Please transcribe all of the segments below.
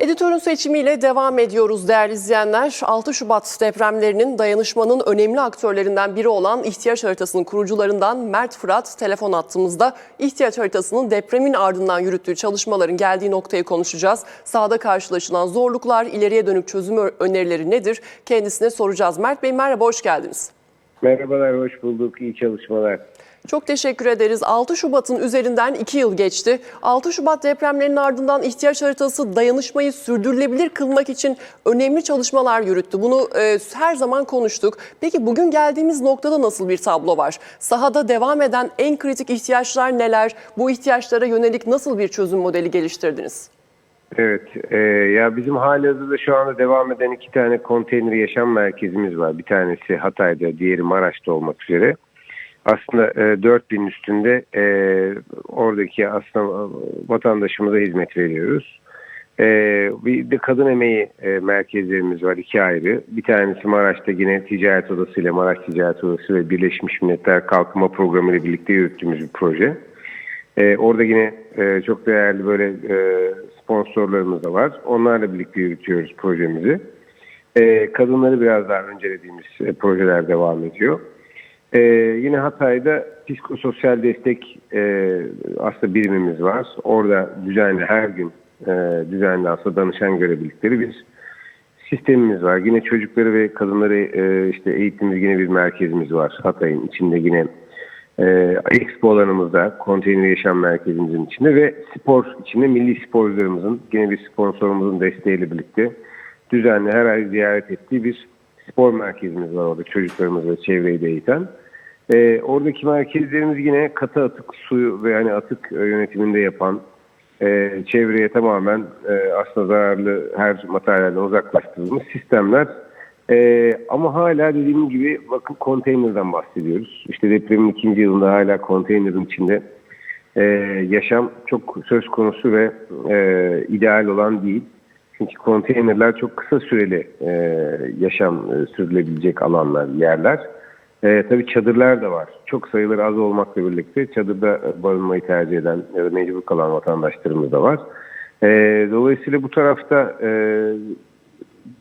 Editörün seçimiyle devam ediyoruz değerli izleyenler. 6 Şubat depremlerinin dayanışmanın önemli aktörlerinden biri olan ihtiyaç haritasının kurucularından Mert Fırat telefon attığımızda ihtiyaç haritasının depremin ardından yürüttüğü çalışmaların geldiği noktayı konuşacağız. Sahada karşılaşılan zorluklar, ileriye dönük çözüm önerileri nedir? Kendisine soracağız. Mert Bey merhaba, hoş geldiniz. Merhabalar, hoş bulduk. İyi çalışmalar. Çok teşekkür ederiz. 6 Şubat'ın üzerinden 2 yıl geçti. 6 Şubat depremlerinin ardından ihtiyaç haritası dayanışmayı sürdürülebilir kılmak için önemli çalışmalar yürüttü. Bunu e, her zaman konuştuk. Peki bugün geldiğimiz noktada nasıl bir tablo var? Sahada devam eden en kritik ihtiyaçlar neler? Bu ihtiyaçlara yönelik nasıl bir çözüm modeli geliştirdiniz? Evet, e, ya bizim halihazırda şu anda devam eden iki tane konteyner yaşam merkezimiz var. Bir tanesi Hatay'da, diğeri Maraş'ta olmak üzere. Aslında e, 4000 üstünde e, oradaki aslında vatandaşımıza hizmet veriyoruz. E, bir de kadın emeği e, merkezlerimiz var iki ayrı. Bir tanesi Maraş'ta yine Ticaret Odası ile Maraş Ticaret Odası ve Birleşmiş Milletler Kalkınma Programı ile birlikte yürüttüğümüz bir proje. E, orada yine e, çok değerli böyle e, sponsorlarımız da var. Onlarla birlikte yürütüyoruz projemizi. E, kadınları biraz daha öncelediğimiz e, projeler devam ediyor. E, yine Hatay'da psikososyal destek e, aslında birimimiz var. Orada düzenli her gün e, düzenli aslında danışan görebildikleri bir sistemimiz var. Yine çocukları ve kadınları e, işte eğitimimiz yine bir merkezimiz var. Hatay'ın içinde yine e, Expo alanımızda, konteyner yaşam merkezimizin içinde ve spor içinde milli sporcularımızın yine bir sponsorumuzun desteğiyle birlikte düzenli her ay ziyaret ettiği bir spor merkezimiz var orada çocuklarımız ve çevreyi de eğiten. E, oradaki merkezlerimiz yine katı atık suyu ve hani atık e, yönetiminde yapan e, çevreye tamamen e, aslında zararlı her materyalden uzaklaştırdığımız sistemler. E, ama hala dediğim gibi bakın konteynerden bahsediyoruz. İşte depremin ikinci yılında hala konteynerin içinde e, yaşam çok söz konusu ve e, ideal olan değil. Çünkü konteynerler çok kısa süreli e, yaşam e, sürdürülebilecek alanlar, yerler. E, tabii çadırlar da var. Çok sayıları az olmakla birlikte çadırda barınmayı tercih eden ya da mecbur kalan vatandaşlarımız da var. E, dolayısıyla bu tarafta e,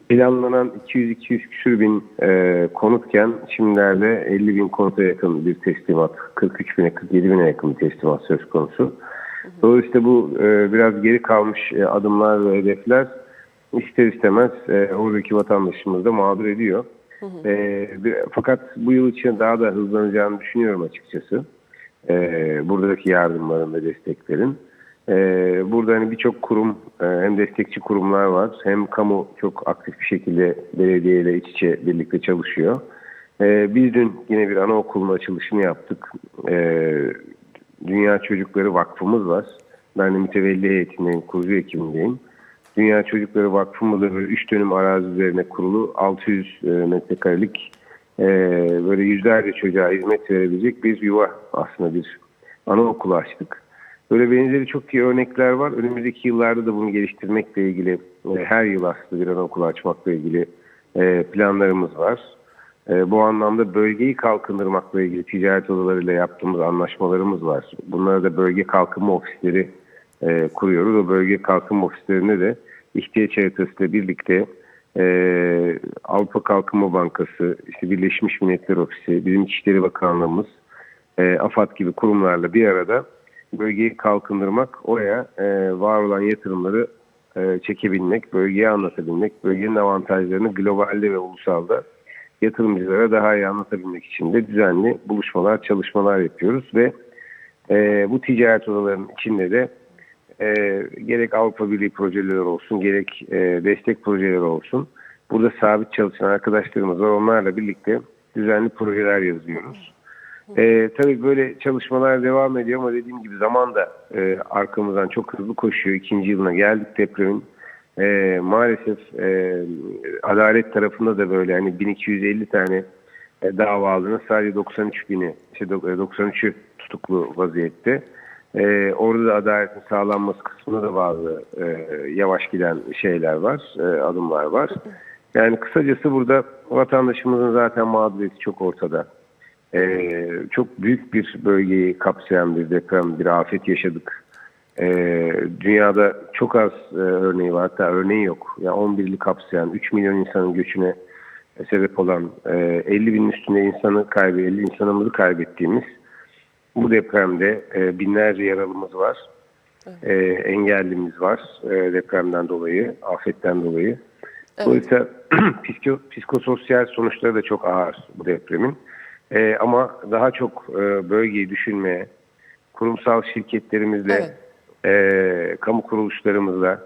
planlanan 200-200 küsür bin e, konutken şimdilerde 50 bin konuta yakın bir teslimat, 43 bine 47 bine yakın bir teslimat söz konusu. Dolayısıyla bu e, biraz geri kalmış e, adımlar ve hedefler ister istemez e, oradaki vatandaşımızı da mağdur ediyor. E, bir, fakat bu yıl için daha da hızlanacağını düşünüyorum açıkçası. E, buradaki yardımların ve desteklerin. E, burada hani birçok kurum e, hem destekçi kurumlar var hem kamu çok aktif bir şekilde belediyeyle iç içe birlikte çalışıyor. E, biz dün yine bir anaokulun açılışını yaptık. E, Dünya Çocukları Vakfımız var. Ben de mütevelli heyetindeyim, kurucu ekibindeyim. Dünya Çocukları Vakfımızda böyle 3 dönüm arazi üzerine kurulu 600 e, metrekarelik e, böyle yüzlerce çocuğa hizmet verebilecek bir yuva aslında bir anaokulu açtık. Böyle benzeri çok iyi örnekler var. Önümüzdeki yıllarda da bunu geliştirmekle ilgili e, her yıl aslında bir anaokulu açmakla ilgili planlarımız var. Bu anlamda bölgeyi kalkındırmakla ilgili ticaret odalarıyla yaptığımız anlaşmalarımız var. Bunlara da bölge kalkınma ofisleri e, kuruyoruz. O bölge kalkınma ofislerinde de ihtiyaç haritasıyla birlikte e, Avrupa Kalkınma Bankası, işte Birleşmiş Milletler Ofisi, bizim İçişleri Bakanlığımız, e, AFAD gibi kurumlarla bir arada bölgeyi kalkındırmak, oraya e, var olan yatırımları e, çekebilmek, bölgeye anlatabilmek, bölgenin avantajlarını globalde ve ulusalda yatırımcılara daha iyi anlatabilmek için de düzenli buluşmalar, çalışmalar yapıyoruz ve e, bu ticaret odalarının içinde de e, gerek Avrupa Birliği projeleri olsun, gerek e, destek projeleri olsun. Burada sabit çalışan arkadaşlarımız var. Onlarla birlikte düzenli projeler yazıyoruz. E, tabii böyle çalışmalar devam ediyor ama dediğim gibi zaman da e, arkamızdan çok hızlı koşuyor. İkinci yılına geldik depremin. E, maalesef e, adalet tarafında da böyle hani 1250 tane e, davalının sadece 93 bini, işte 93'ü tutuklu vaziyette. Ee, orada da adaletin sağlanması kısmında da bazı e, yavaş giden şeyler var, e, adımlar var. Yani kısacası burada vatandaşımızın zaten mağduriyeti çok ortada. Ee, çok büyük bir bölgeyi kapsayan bir deprem, bir afet yaşadık. e, dünyada çok az e, örneği var hatta örneği yok. Yani 11 ili kapsayan 3 milyon insanın göçüne e, sebep olan e, 50 binin üstünde insanı kaybı 50 insanımızı kaybettiğimiz bu depremde e, binlerce yaralımız var. E, engellimiz var e, depremden dolayı, afetten dolayı. Dolayısıyla psiko, psikososyal sonuçları da çok ağır bu depremin. E, ama daha çok e, bölgeyi düşünmeye, kurumsal şirketlerimizle, e, kamu kuruluşlarımızla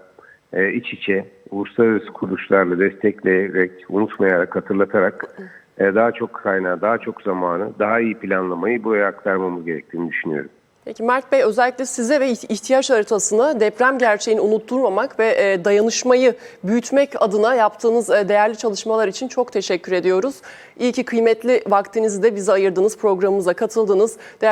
e, iç içe, uluslararası kuruluşlarla destekleyerek, unutmayarak, hatırlatarak e, daha çok kaynağı, daha çok zamanı, daha iyi planlamayı buraya aktarmamız gerektiğini düşünüyorum. Peki Mert Bey özellikle size ve ihtiyaç haritasını deprem gerçeğini unutturmamak ve e, dayanışmayı büyütmek adına yaptığınız e, değerli çalışmalar için çok teşekkür ediyoruz. İyi ki kıymetli vaktinizi de bize ayırdınız, programımıza katıldınız. Değerli